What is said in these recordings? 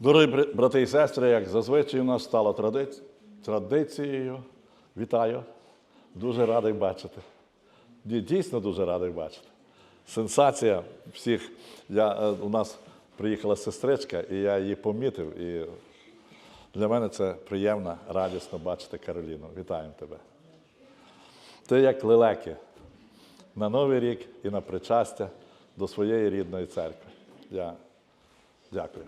Дорогі брати і сестри, як зазвичай у нас стало традиці- традицією. Вітаю. Дуже радий бачити. Дійсно дуже радий бачити. Сенсація всіх. Я, е, у нас приїхала сестричка, і я її помітив. І для мене це приємно, радісно бачити Кароліну. Вітаємо тебе. Ти як лелеки на Новий рік і на причастя до своєї рідної церкви. Я дякую.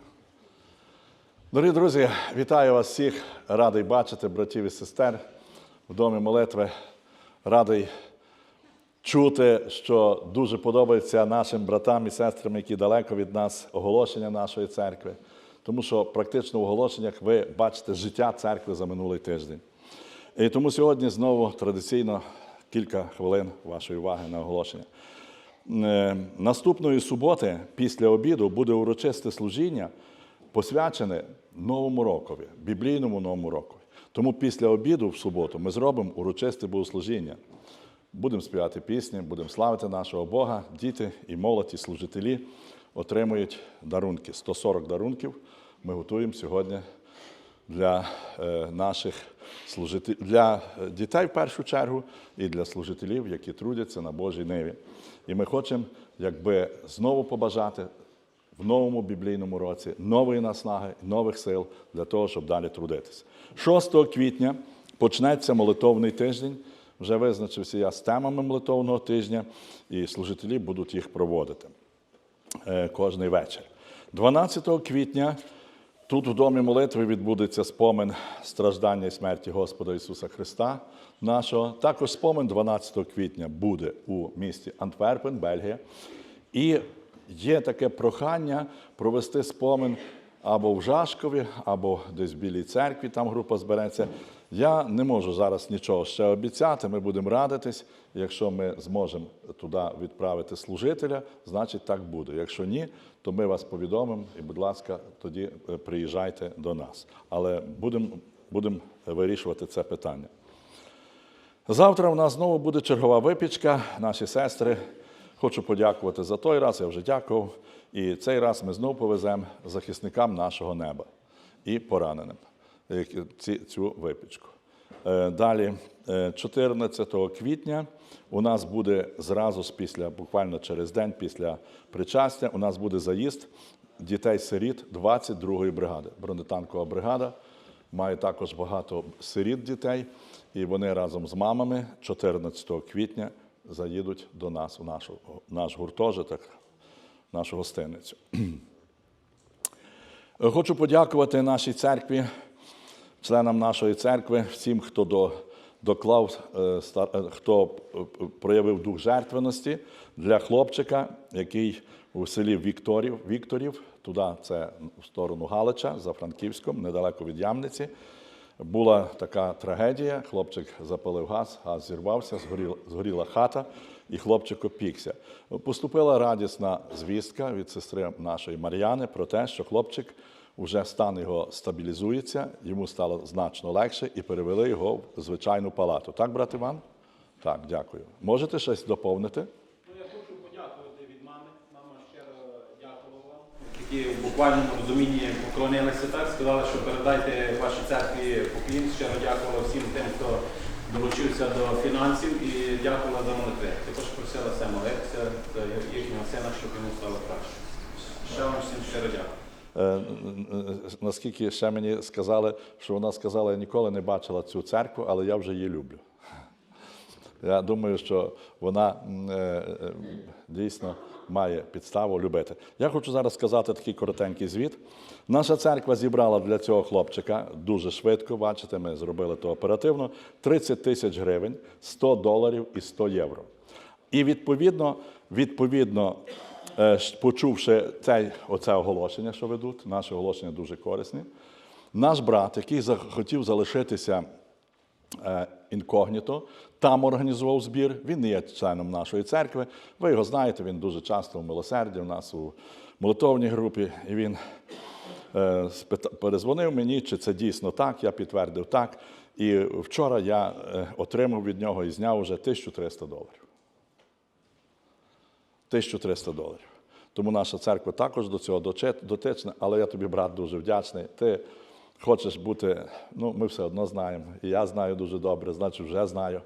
Дорогі друзі, вітаю вас всіх. Радий бачити братів і сестер в домі молитви. Радий чути, що дуже подобається нашим братам і сестрам, які далеко від нас, оголошення нашої церкви. Тому що практично в оголошеннях ви бачите життя церкви за минулий тиждень. І тому сьогодні знову традиційно кілька хвилин вашої уваги на оголошення. Е, Наступної суботи, після обіду, буде урочисте служіння, посвячене Новому рокові, біблійному Новому рокові. Тому після обіду в суботу ми зробимо урочисте богослужіння. Будемо співати пісні, будемо славити нашого Бога. Діти і молодь, і служителі отримують дарунки. 140 дарунків ми готуємо сьогодні для е, наших служителів, для е, дітей в першу чергу і для служителів, які трудяться на Божій ниві. І ми хочемо, якби знову побажати в новому біблійному році нової наснаги, нових сил для того, щоб далі трудитися. 6 квітня почнеться молитовний тиждень. Вже визначився я з темами молитовного тижня, і служителі будуть їх проводити е, кожний вечір. 12 квітня тут в домі молитви відбудеться спомин страждання і смерті Господа Ісуса Христа нашого. Також спомин 12 квітня буде у місті Антверпен, Бельгія. І є таке прохання провести спомин або в Жашкові, або десь в Білій церкві, там група збереться. Я не можу зараз нічого ще обіцяти. Ми будемо радитись. Якщо ми зможемо туди відправити служителя, значить так буде. Якщо ні, то ми вас повідомимо і, будь ласка, тоді е, приїжджайте до нас. Але будемо будемо вирішувати це питання. Завтра у нас знову буде чергова випічка. Наші сестри. Хочу подякувати за той раз, я вже дякував. І цей раз ми знову повеземо захисникам нашого неба і пораненим цю випічку. Е, Далі, е, 14 квітня, у нас буде зразу після, буквально через день після причастя, у нас буде заїзд дітей-сиріт 22-ї бригади. Бронетанкова бригада має також багато сиріт дітей, і вони разом з мамами 14 квітня заїдуть до нас у нашу, наш гуртожиток, нашу гостиницю. Хочу подякувати нашій церкві, членам нашої церкви, всім, хто до, доклав, е, е, хто е, проявив дух жертвеності для хлопчика, який у селі Вікторів, Вікторів, туди це в сторону Галича, за Франківськом, недалеко від Ямниці. Була така трагедія. Хлопчик запалив газ, газ зірвався, згоріла, згоріла хата, і хлопчик опікся. Поступила радісна звістка від сестри нашої Мар'яни про те, що хлопчик вже стан його стабілізується, йому стало значно легше і перевели його в звичайну палату. Так, брат Іван? Так, дякую. Можете щось доповнити? Ну, я хочу подякувати від мами. Мама щиро дякувала Які в буквальному розумінні поклонилися так, сказали, що передайте вашій церкві поклін. Щиро дякувала всім тим, хто долучився до фінансів і дякувала за молитви. Також просила все молитися за їхнього сина, щоб йому стало краще. Ще вам всім щиро дякую. Е, Наскільки ще мені сказали, що вона сказала, я ніколи не бачила цю церкву, але я вже її люблю. Я думаю, що вона е, е, дійсно має підставу любити. Я хочу зараз сказати такий коротенький звіт. Наша церква зібрала для цього хлопчика дуже швидко. Бачите, ми зробили то оперативно: 30 тисяч гривень, 100 доларів і 100 євро. І відповідно, відповідно, е, почувши це, оце оголошення, що ведуть, наше оголошення дуже корисні. Наш брат, який захотів залишитися інкогніто, там організував збір. Він є членом нашої церкви. Ви його знаєте, він дуже часто в милосерді у нас у молитовній групі. І він е, перезвонив мені, чи це дійсно так. Я підтвердив так. І вчора я е, отримав від нього і зняв вже 1300 доларів. 1300 доларів. Тому наша церква також до цього дотична, але я тобі, брат, дуже вдячний. Ти хочеш бути, ну, ми все одно знаємо, і я знаю дуже добре, значить, вже знаю.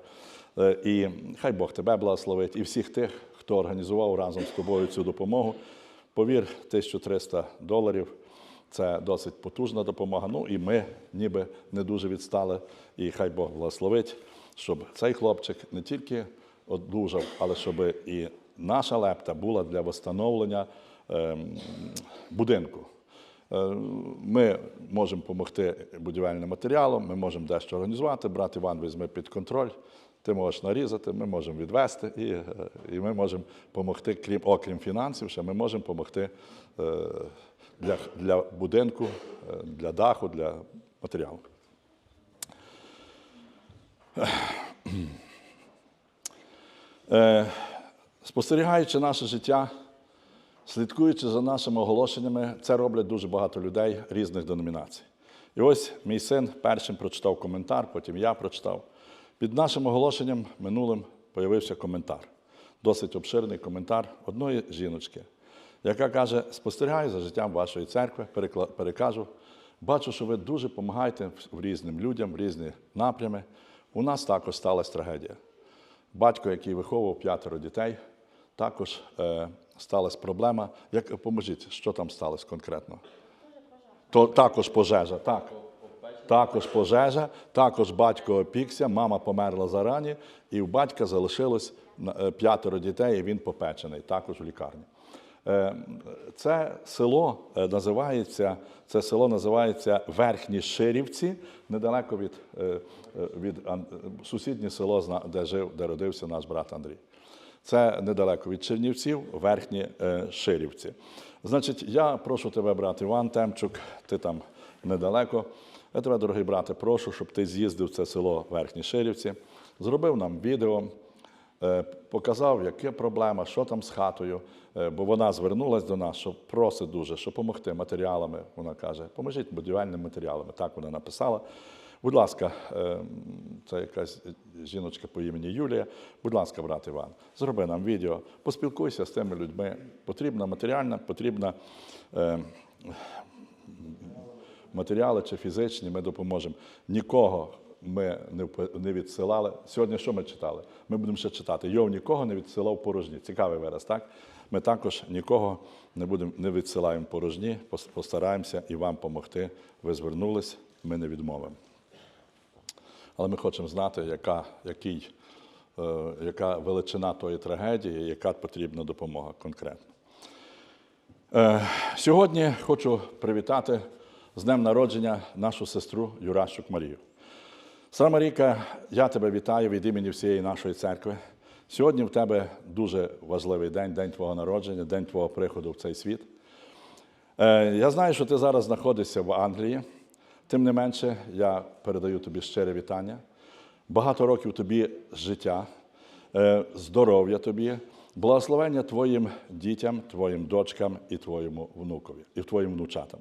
Е, І хай Бог тебе благословить, і всіх тих, хто організував разом з тобою цю допомогу. Повір, 1300 доларів це досить потужна допомога. Ну і ми ніби не дуже відстали. І хай Бог благословить, щоб цей хлопчик не тільки одужав, але щоб і наша лепта була для встановлення ем, будинку. Е, Ми можемо допомогти будівельним матеріалом, ми можемо дещо організувати. Брат Іван візьме під контроль. Ти можеш нарізати, ми можемо відвести, і, е, і ми можемо допомогти, крім, окрім фінансів, ще ми можемо допомогти е, для, для будинку, для даху, для матеріалу. Спостерігаючи наше життя, слідкуючи за нашими оголошеннями, це роблять дуже багато людей різних деномінацій. І ось мій син першим прочитав коментар, потім я прочитав. Під нашим оголошенням минулим появився коментар. Досить обширний коментар одної жіночки, яка каже: спостерігаю за життям вашої церкви, перекажу. Бачу, що ви дуже допомагаєте різним людям, в різні напрями. У нас також сталася трагедія. Батько, який виховував п'ятеро дітей, також е, сталася проблема. Як поможіть, що там сталося конкретно? То також пожежа, так. Також пожежа, також батько опікся, мама померла зарані, і у батька залишилось е, п'ятеро дітей, і він попечений, також у лікарні. Е, Це село е, називається, це село називається Верхні Ширівці, недалеко від, від сусіднє село, де жив, де родився наш брат Андрій. Це недалеко від Чернівців, верхні е, Ширівці. Значить, я прошу тебе, брат Іван Темчук, ти там недалеко. Я тебе, дорогий брате, прошу, щоб ти з'їздив в це село Верхні Ширівці, зробив нам відео, е, показав, яка проблема, що там з хатою. Е, Бо вона звернулася до нас, що просить дуже, щоб допомогти матеріалами. Вона каже, поможіть будівельними матеріалами. Так вона написала. Будь ласка, е, це якась жіночка по імені Юлія. Будь ласка, брат Іван, зроби нам відео, поспілкуйся з тими людьми. Потрібна матеріальна, потрібна е, матеріали чи фізичні, ми допоможемо. Нікого ми не відсилали. Сьогодні що ми читали? Ми будемо ще читати. Йов нікого не відсилав порожні. Цікавий вираз, так? Ми також нікого не будемо не відсилаємо порожні, постараємося і вам допомогти. Ви звернулись, ми не відмовимо. Але ми хочемо знати, яка, який, е, яка величина тої трагедії, яка потрібна допомога конкретно. Е, Сьогодні хочу привітати з днем народження нашу сестру Юращук Марію. Сестра Марійка, я тебе вітаю від імені всієї нашої церкви. Сьогодні в тебе дуже важливий день, день твого народження, день твого приходу в цей світ. Е, Я знаю, що ти зараз знаходишся в Англії. Тим не менше, я передаю тобі щире вітання. Багато років тобі життя, е, здоров'я тобі, благословення твоїм дітям, твоїм дочкам і твоєму внукові, і твоїм внучатам.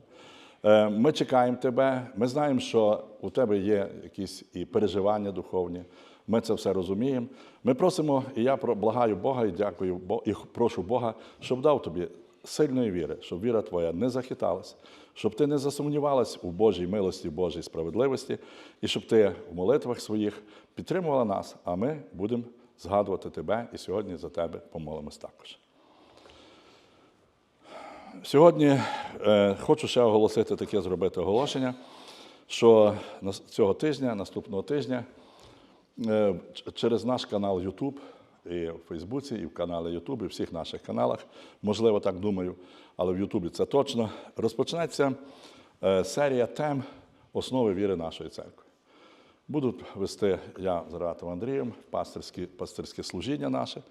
Е, Ми чекаємо тебе. Ми знаємо, що у тебе є якісь і переживання духовні. Ми це все розуміємо. Ми просимо, і я благаю Бога і дякую і прошу Бога, щоб дав тобі сильної віри, щоб віра твоя не захиталась, щоб ти не засумнівалась у Божій милості, Божій справедливості, і щоб ти в молитвах своїх підтримувала нас, а ми будемо згадувати тебе і сьогодні за тебе помолимось також. Сьогодні е, хочу ще оголосити таке зробити оголошення, що цього тижня, наступного тижня, е, через наш канал YouTube, і в Фейсбуці, і в каналі YouTube, і в всіх наших каналах, можливо, так думаю, але в Ютубі це точно, розпочнеться е, серія тем основи віри нашої церкви. Буду вести я з Ратом Андрієм, пастирське, пастирське служіння наше.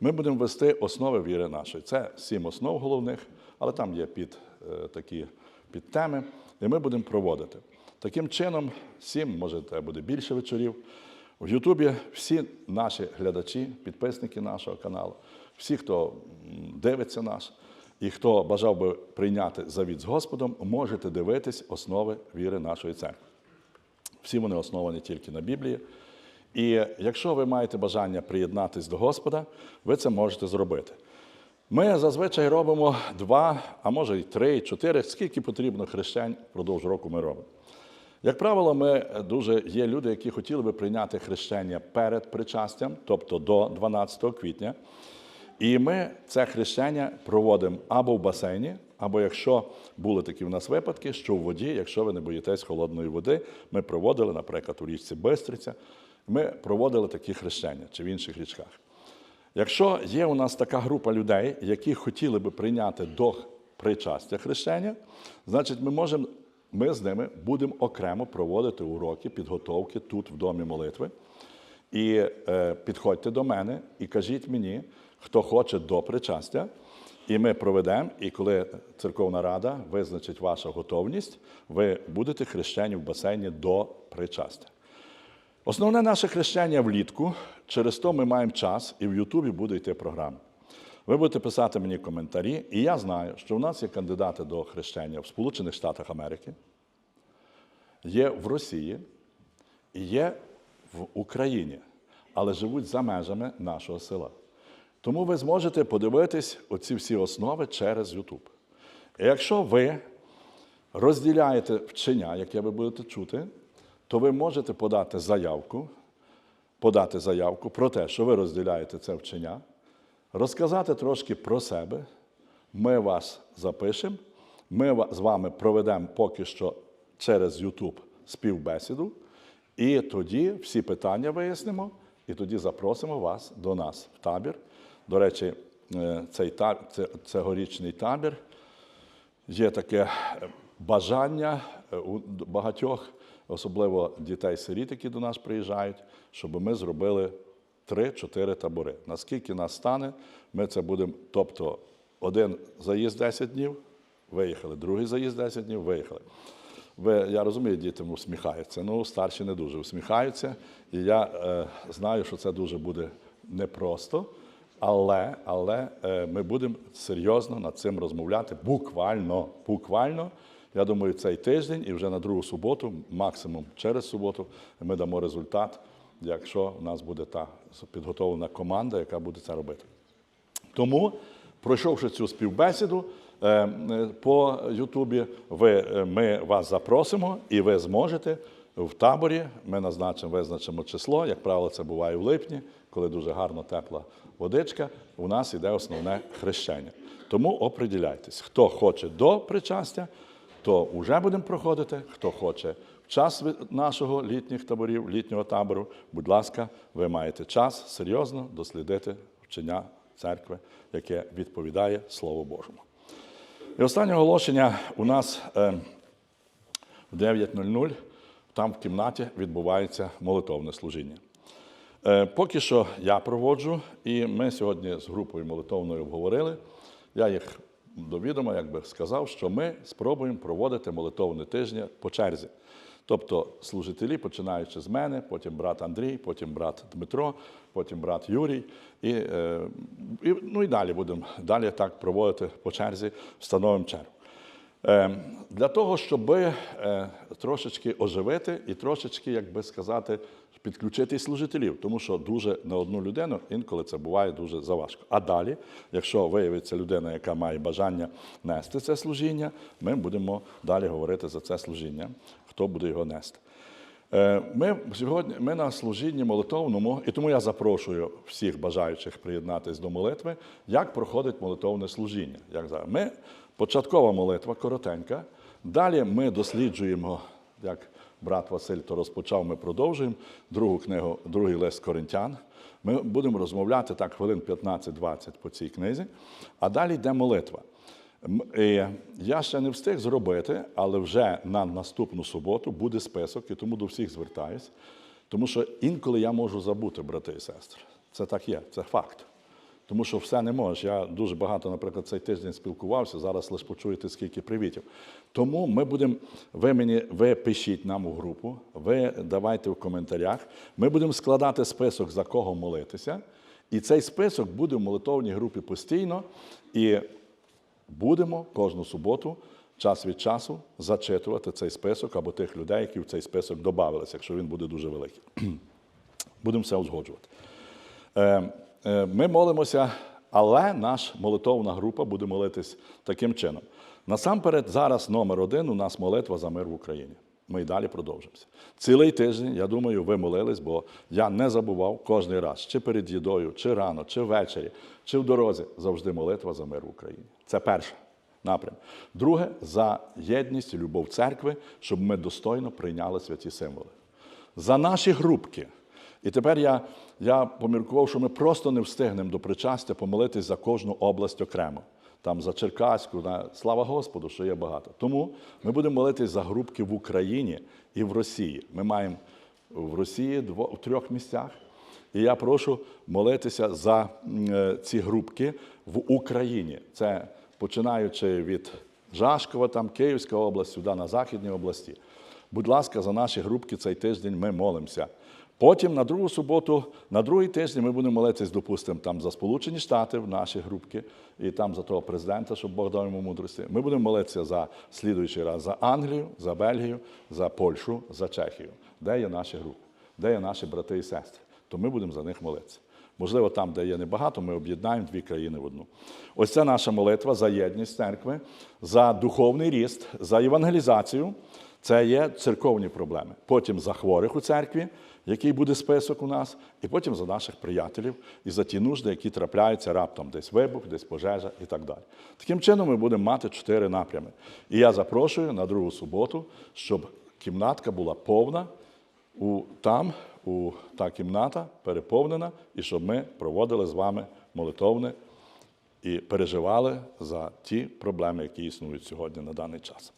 Ми будемо вести основи віри нашої. Це сім основ головних, але там є під е, такі підтеми, і ми будемо проводити. Таким чином, сім, може, це буде більше вечорів. В Ютубі всі наші глядачі, підписники нашого каналу, всі, хто дивиться нас, і хто бажав би прийняти завіт з Господом, можете дивитись основи віри нашої церкви. Всі вони основані тільки на Біблії. І якщо ви маєте бажання приєднатись до Господа, ви це можете зробити. Ми зазвичай робимо два, а може й три, чотири, скільки потрібно хрещень впродовж року ми робимо. Як правило, ми дуже є люди, які хотіли би прийняти хрещення перед причастям, тобто до 12 квітня. І ми це хрещення проводимо або в басейні, або якщо були такі в нас випадки, що в воді, якщо ви не боїтесь холодної води, ми проводили, наприклад, у річці Бистриця, ми проводили такі хрещення чи в інших річках. Якщо є у нас така група людей, які хотіли би прийняти до причастя хрещення, значить ми можемо, ми з ними будемо окремо проводити уроки підготовки тут, в домі молитви. І е, підходьте до мене і кажіть мені, хто хоче до причастя, і ми проведемо. І коли церковна рада визначить вашу готовність, ви будете хрещені в басейні до причастя. Основне наше хрещення влітку, через то ми маємо час, і в Ютубі буде йти програма. Ви будете писати мені коментарі, і я знаю, що в нас є кандидати до хрещення в Сполучених Штатах Америки, є в Росії і є в Україні, але живуть за межами нашого села. Тому ви зможете подивитись оці всі основи через YouTube. І якщо ви розділяєте вчення, яке ви будете чути, то ви можете подати заявку, подати заявку про те, що ви розділяєте це вчення, розказати трошки про себе. Ми вас запишемо, ми з вами проведемо поки що через YouTube співбесіду, і тоді всі питання вияснимо, і тоді запросимо вас до нас в табір. До речі, е, цей цьогорічний табір є таке е, бажання е, у багатьох, особливо дітей-сиріт, які до нас приїжджають, щоб ми зробили 3-4 табори. Наскільки нас стане, ми це будемо. Тобто, один заїзд 10 днів, виїхали, другий заїзд 10 днів, виїхали. Ви, я розумію, діти усміхаються. Ну, старші не дуже усміхаються. І я е, знаю, що це дуже буде непросто. Але, але е, ми будемо серйозно над цим розмовляти буквально. Буквально. Я думаю, цей тиждень і вже на другу суботу, максимум через суботу, ми дамо результат, якщо в нас буде та підготовлена команда, яка буде це робити. Тому, пройшовши цю співбесіду е, е, по Ютубі, ви, ми вас запросимо і ви зможете в таборі. Ми назначимо, визначимо число. Як правило, це буває в липні, коли дуже гарно тепла водичка. У нас іде основне хрещення. Тому оприділяйтесь, хто хоче до причастя, то вже будемо проходити. Хто хоче в час нашого літніх таборів, літнього табору, будь ласка, ви маєте час серйозно дослідити вчення церкви, яке відповідає Слову Божому. І останнє оголошення у нас е, в 9.00, там в кімнаті відбувається молитовне служіння. Е, Поки що я проводжу, і ми сьогодні з групою молитовною обговорили. Я їх до відома, як би сказав, що ми спробуємо проводити молитовне тижня по черзі. Тобто служителі, починаючи з мене, потім брат Андрій, потім брат Дмитро, потім брат Юрій, і, е, і, ну і далі будемо далі так проводити по черзі, встановимо чергу. Е, Для того, щоб трошечки оживити і трошечки, як би сказати, підключити служителів, тому що дуже на одну людину інколи це буває дуже заважко. А далі, якщо виявиться людина, яка має бажання нести це служіння, ми будемо далі говорити за це служіння, хто буде його нести. Е, Ми сьогодні ми на служінні молитовному, і тому я запрошую всіх бажаючих приєднатись до молитви, як проходить молитовне служіння. Як зараз. Ми початкова молитва коротенька. Далі ми досліджуємо, як брат Василь то розпочав, ми продовжуємо другу книгу, другий лист Коринтян. Ми будемо розмовляти так хвилин 15-20 по цій книзі, а далі йде молитва. Я ще не встиг зробити, але вже на наступну суботу буде список, і тому до всіх звертаюсь. Тому що інколи я можу забути, брати і сестри. Це так є, це факт. Тому що все не можеш. Я дуже багато, наприклад, цей тиждень спілкувався, зараз лише почуєте, скільки привітів. Тому ми будемо, ви мені, ви пишіть нам у групу, ви давайте в коментарях. Ми будемо складати список, за кого молитися. І цей список буде в молитовній групі постійно. І будемо кожну суботу, час від часу, зачитувати цей список або тих людей, які в цей список додавалися, якщо він буде дуже великий. Будемо все узгоджувати. Е, Ми молимося Але наша молитовна група буде молитись таким чином. Насамперед, зараз номер один у нас молитва за мир в Україні. Ми й далі продовжимося. Цілий тиждень, я думаю, ви молились, бо я не забував кожен раз, чи перед їдою, чи рано, чи ввечері, чи в дорозі, завжди молитва за мир в Україні. Це перше напрям. Друге за єдність і любов церкви, щоб ми достойно прийняли святі символи. За наші групки. І тепер я, я поміркував, що ми просто не встигнемо до причастя помолитись за кожну область окремо. Там за Черкаську, на слава Господу, що є багато. Тому ми будемо молитись за групки в Україні і в Росії. Ми маємо в Росії дво, в трьох місцях. І я прошу молитися за е, ці групки в Україні. Це починаючи від Жашкова, там Київська область, сюди на Західній області. Будь ласка, за наші групки цей тиждень ми молимося. Потім на другу суботу, на другий тиждень ми будемо молитись, допустимо, там за Сполучені Штати в наші групки, і там за того президента, щоб Бог дав йому мудрості. Ми будемо молитися за слідуючий раз за Англію, за Бельгію, за Польщу, за Чехію. Де є наші групи? Де є наші брати і сестри? То ми будемо за них молитися. Можливо, там, де є небагато, ми об'єднаємо дві країни в одну. Ось це наша молитва за єдність церкви, за духовний ріст, за евангелізацію. Це є церковні проблеми. Потім за хворих у церкві, який буде список у нас, і потім за наших приятелів і за ті нужди, які трапляються раптом, десь вибух, десь пожежа і так далі. Таким чином, ми будемо мати чотири напрями. І я запрошую на другу суботу, щоб кімнатка була повна у, там, у, та кімната переповнена, і щоб ми проводили з вами молитовне і переживали за ті проблеми, які існують сьогодні на даний час.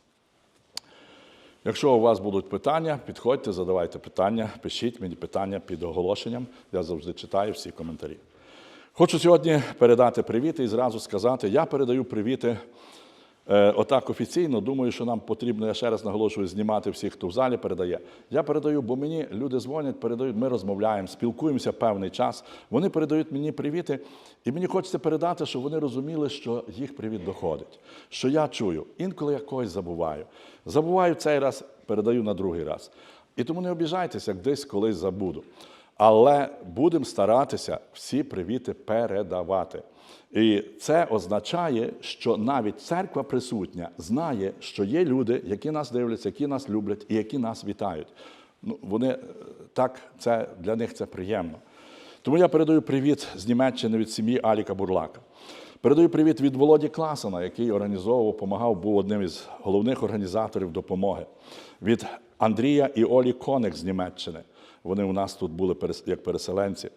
Якщо у вас будуть питання, підходьте, задавайте питання, пишіть мені питання під оголошенням. Я завжди читаю всі коментарі. Хочу сьогодні передати привіти і зразу сказати: я передаю привіти отак офіційно. Думаю, що нам потрібно, я ще раз наголошую, знімати всіх, хто в залі передає. Я передаю, бо мені люди дзвонять, передають, ми розмовляємо, спілкуємося певний час. Вони передають мені привіти, і мені хочеться передати, щоб вони розуміли, що їх привіт доходить. Що я чую. Інколи я когось забуваю. Забуваю цей раз, передаю на другий раз. І тому не обіжайтеся, як десь колись забуду. Але будемо старатися всі привіти передавати. І це означає, що навіть церква присутня знає, що є люди, які нас дивляться, які нас люблять і які нас вітають. Ну, вони е, так, це для них це приємно. Тому я передаю привіт з Німеччини від сім'ї Аліка Бурлака. Передаю привіт від Володі Класана, який організовував, допомагав, був одним із головних організаторів допомоги. Від Андрія і Олі Коник з Німеччини. Вони у нас тут були як переселенці.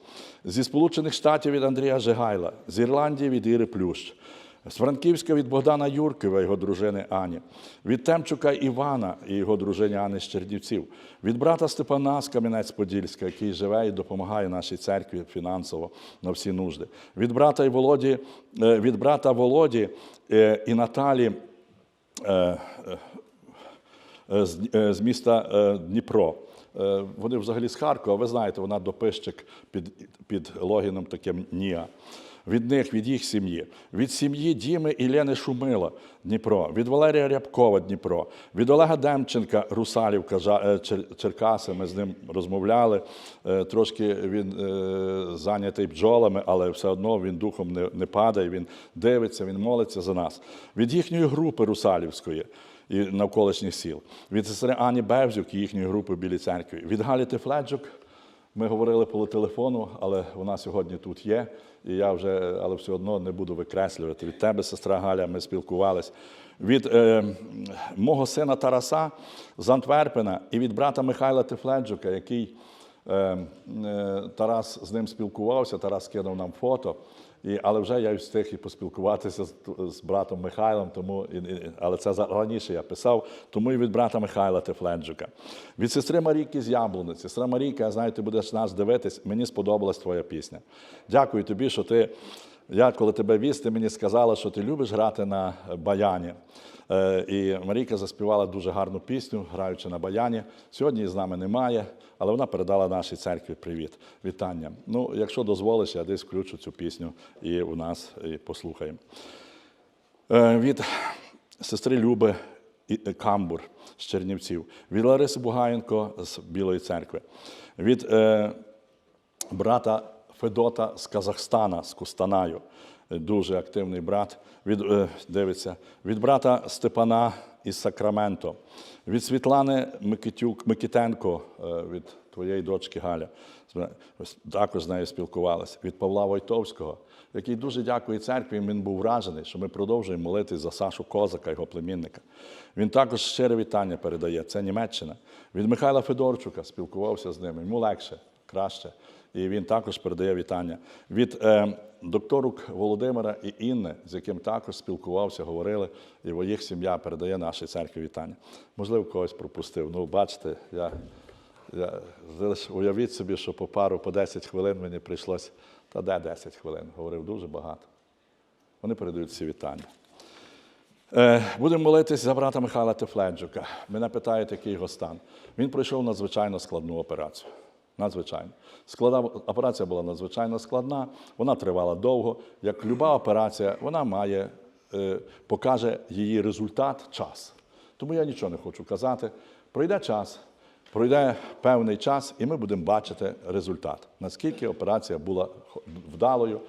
Зі Сполучених Штатів від Андрія Жигайла, з Ірландії від Іри Плющ, з Франківська від Богдана Юркова, його дружини Ані, від Темчука Івана і його дружини Анни з Чернівців, від брата Степана з Кам'янець-Подільська, який живе і допомагає нашій церкві фінансово на всі нужди, від брата і Володі, е, від брата Володі е, і Наталі. е, з, міста Дніпро. Е, Вони взагалі з Харкова, ви знаєте, вона допищик під, під логіном таким НІА. Від них, від їх сім'ї, від сім'ї Діми і Шумила Дніпро, від Валерія Рябкова Дніпро, від Олега Демченка Русалівка е, Черкаси. Ми з ним розмовляли. Е, Трошки він зайнятий бджолами, але все одно він духом не падає. Він дивиться, він молиться за нас. Від їхньої групи Русалівської і навколишніх сіл, від сестри Ані Бевзюк і їхньої групи в Білій церкві, від Галі Тефледжук. Ми говорили по телефону, але вона сьогодні тут є. І я вже, але все одно не буду викреслювати. Від тебе, сестра Галя, ми спілкувались. Від е, мого сина Тараса з Антверпена і від брата Михайла Тефледжука, який е, е, Тарас з ним спілкувався, Тарас кинув нам фото. І, але вже я встиг і поспілкуватися з, з братом Михайлом, тому, і, і- але це раніше я писав, тому і від брата Михайла Тефленджука. Від сестри Марійки з Яблуниці. Сестра Марійка, я знаю, ти будеш нас дивитись, мені сподобалась твоя пісня. Дякую тобі, що ти, я коли тебе віз, ти мені сказала, що ти любиш грати на баяні. Е, І Марійка заспівала дуже гарну пісню, граючи на баяні. Сьогодні її з нами немає, але вона передала нашій церкві привіт, вітання. Ну, якщо дозволиш, я десь включу цю пісню і у нас і послухаємо. Е, Від сестри Люби Камбур з Чернівців, від Лариси Бугаєнко з Білої церкви, від е, брата Федота з Казахстана, з Кустанаю, дуже активний брат, від, е, дивиться, від брата Степана із Сакраменто, від Світлани Микитюк, Микитенко, е, від твоєї дочки Галя. Також з нею спілкувалися. Від Павла Войтовського, який дуже дякує церкві. Він був вражений, що ми продовжуємо молитись за Сашу Козака, його племінника. Він також щире вітання передає. Це Німеччина. Від Михайла Федорчука спілкувався з ним. Йому легше, краще. І він також передає вітання. Від е, докторук Володимира і Інни, з яким також спілкувався, говорили, і їх сім'я передає нашій церкві вітання. Можливо, когось пропустив. Ну, бачите, я, я лише уявіть собі, що по пару, по 10 хвилин мені прийшлось, та де 10 хвилин? Говорив дуже багато. Вони передають всі вітання. Е, Будемо молитись за брата Михайла Тефледжука. Мене питають, який його стан. Він пройшов надзвичайно складну операцію. Надзвичайно. Склада, операція була надзвичайно складна, вона тривала довго. Як люба операція, вона має, е, покаже її результат час. Тому я нічого не хочу казати. Пройде час, пройде певний час, і ми будемо бачити результат, наскільки операція була вдалою.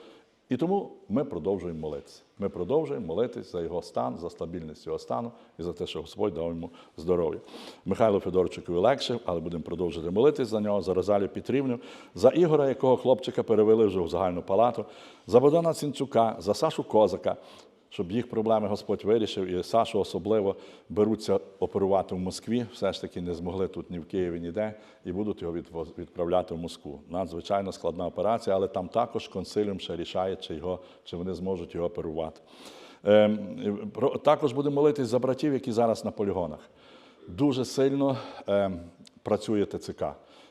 І тому ми продовжуємо молитися. Ми продовжуємо молитись за його стан, за стабільність його стану і за те, що Господь дав йому здоров'я. Михайло Федорчикові легше, але будемо продовжувати молитись за нього, за Розалію Петрівню, за Ігора, якого хлопчика перевели вже в загальну палату, за Богдана Цінцюка, за Сашу Козака, щоб їх проблеми Господь вирішив, і Сашу особливо беруться оперувати в Москві. Все ж таки не змогли тут ні в Києві, ніде, і будуть його відправляти в Москву. Надзвичайно складна операція, але там також консиліум ще рішає, чи, його, чи вони зможуть його оперувати. Ем, Також будемо молитись за братів, які зараз на полігонах. Дуже сильно ем, працює ТЦК.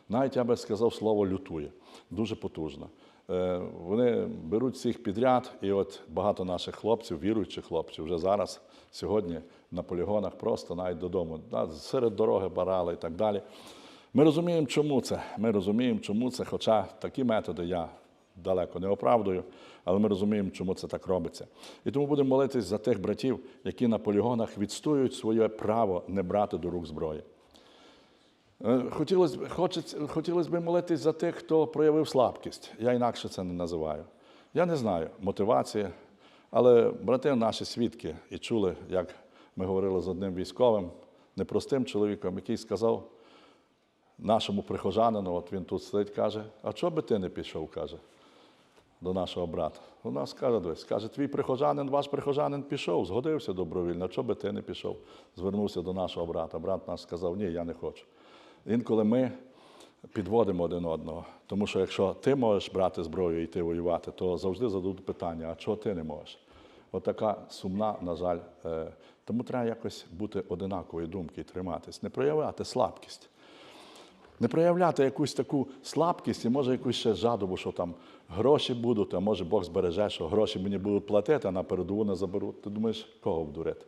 Навіть я би сказав слово лютує. Дуже потужно. Е, Вони беруть всіх підряд, і от багато наших хлопців, віруючих хлопців, вже зараз, сьогодні на полігонах просто навіть додому, серед дороги барали і так далі. Ми розуміємо, чому це. Ми розуміємо, чому це, хоча такі методи я далеко не оправдую, але ми розуміємо, чому це так робиться. І тому будемо молитись за тих братів, які на полігонах відстоюють своє право не брати до рук зброї. Е, Хотілося б, хочеться, хотілося б молитись за тих, хто проявив слабкість. Я інакше це не називаю. Я не знаю мотивації, але брати наші свідки і чули, як ми говорили з одним військовим, непростим чоловіком, який сказав нашому прихожанину, от він тут сидить, каже, а чого би ти не пішов, каже, до нашого брата. У нас каже, дивись, каже, твій прихожанин, ваш прихожанин пішов, згодився добровільно, чого би ти не пішов? Звернувся до нашого брата. Брат наш сказав, ні, я не хочу. Інколи ми підводимо один одного. Тому що якщо ти можеш брати зброю і йти воювати, то завжди зададуть питання, а чого ти не можеш? От така сумна, на жаль. е, Тому треба якось бути одинакової думки і триматись, не проявляти слабкість. Не проявляти якусь таку слабкість і може якусь ще жадобу, що там гроші будуть, а може Бог збереже, що гроші мені будуть платити, а на передову не заберуть. Ти думаєш, кого вдурити?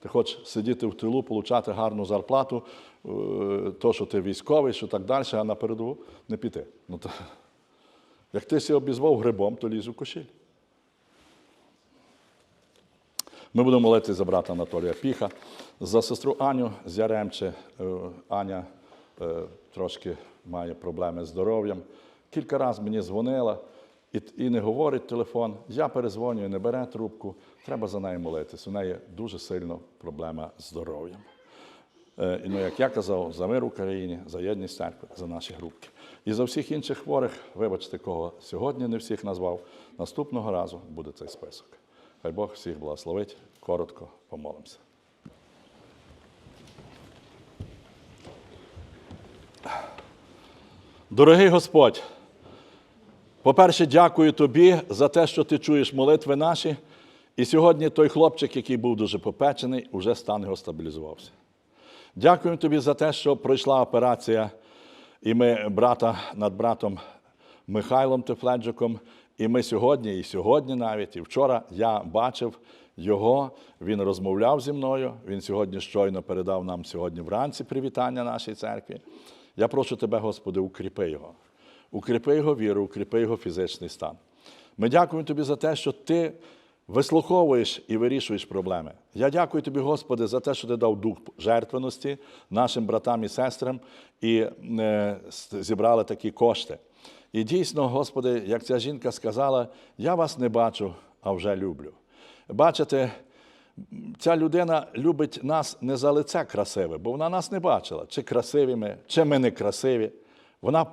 Ти хочеш сидіти в тилу, отримати гарну зарплату, е, то, що ти військовий, що так далі, а на передову не піти. Ну, то, як ти себе обізвав грибом, то лізь у кошіль. Ми будемо молитися за брата Анатолія Піха, за сестру Аню з Яремче. Е, Аня е, трошки має проблеми з здоров'ям. Кілька разів мені дзвонила і, і не говорить телефон. Я перезвонюю, не бере трубку. Треба за нею молитись. У неї дуже сильно проблема з здоров'ям. Е, І ну, як я казав, за мир Україні, за єдність церкви, за наші групки. І за всіх інших хворих, вибачте, кого сьогодні не всіх назвав, наступного разу буде цей список. Хай Бог всіх благословить. Коротко помолимося. Дорогий Господь, по-перше, дякую тобі за те, що ти чуєш молитви наші. І сьогодні той хлопчик, який був дуже попечений, уже стан його стабілізувався. Дякуємо тобі за те, що пройшла операція, і ми брата над братом Михайлом Тефледжиком. І ми сьогодні, і сьогодні навіть, і вчора я бачив його, він розмовляв зі мною. Він сьогодні щойно передав нам сьогодні вранці привітання нашій церкві. Я прошу тебе, Господи, укріпи його. Укріпи його віру, укріпи його фізичний стан. Ми дякуємо тобі за те, що ти вислуховуєш і вирішуєш проблеми. Я дякую тобі, Господи, за те, що ти дав дух жертвеності нашим братам і сестрам і е, зібрали такі кошти. І дійсно, Господи, як ця жінка сказала, я вас не бачу, а вже люблю. Бачите, ця людина любить нас не за лице красиве, бо вона нас не бачила, чи красиві ми, чи ми не красиві. Вона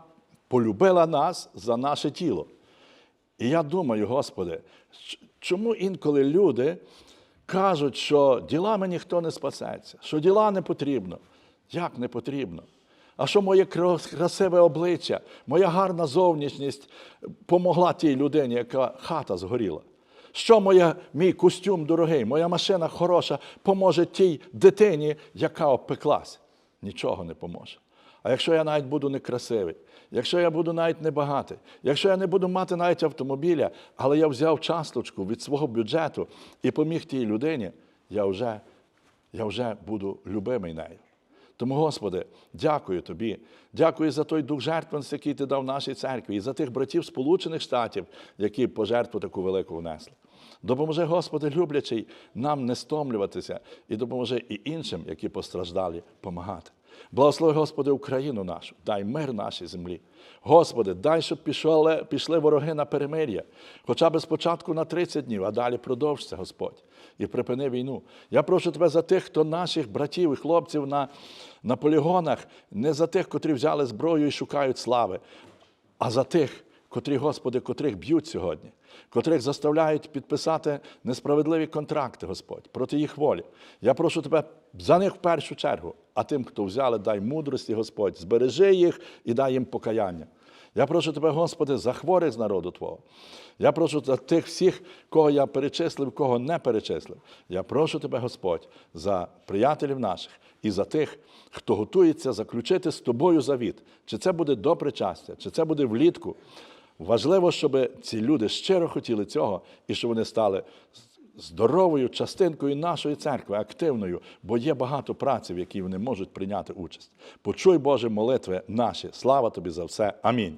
полюбила нас за наше тіло. І я думаю, Господи, чому інколи люди кажуть, що ділами ніхто не спасеться, що діла не потрібно? Як не потрібно? А що моє красиве обличчя, моя гарна зовнішність помогла тій людині, яка хата згоріла? Що моя, мій костюм дорогий, моя машина хороша, поможе тій дитині, яка обпеклась? Нічого не поможе. А якщо я навіть буду некрасивий, якщо я буду навіть небагатий, якщо я не буду мати навіть автомобіля, але я взяв часточку від свого бюджету і поміг тій людині, я вже, я вже буду любимий нею. Тому, Господи, дякую Тобі. Дякую за той дух жертвенства, який ти дав нашій церкві, і за тих братів Сполучених Штатів, які пожертву таку велику внесли. Допоможи, Господи, люблячий, нам не стомлюватися, і допоможи і іншим, які постраждалі, помагати. Благослови, Господи, Україну нашу, дай мир нашій землі. Господи, дай, щоб пішли, пішли вороги на перемир'я, хоча б спочатку на 30 днів, а далі продовжся, Господь, і припини війну. Я прошу Тебе за тих, хто наших братів і хлопців на, на полігонах, не за тих, котрі взяли зброю і шукають слави, а за тих, котрі, Господи, котрих б'ють сьогодні, котрих заставляють підписати несправедливі контракти, Господь, проти їх волі. Я прошу Тебе за них в першу чергу, а тим, хто взяли, дай мудрості, Господь, збережи їх і дай їм покаяння. Я прошу Тебе, Господи, за хворих з народу Твого. Я прошу за тих всіх, кого я перечислив, кого не перечислив. Я прошу Тебе, Господь, за приятелів наших і за тих, хто готується заключити з тобою завіт. Чи це буде до причастя, чи це буде влітку. Важливо, щоб ці люди щиро хотіли цього і щоб вони стали здоровою частинкою нашої церкви, активною, бо є багато праці, в якій вони можуть прийняти участь. Почуй, Боже, молитви наші. Слава тобі за все. Амінь.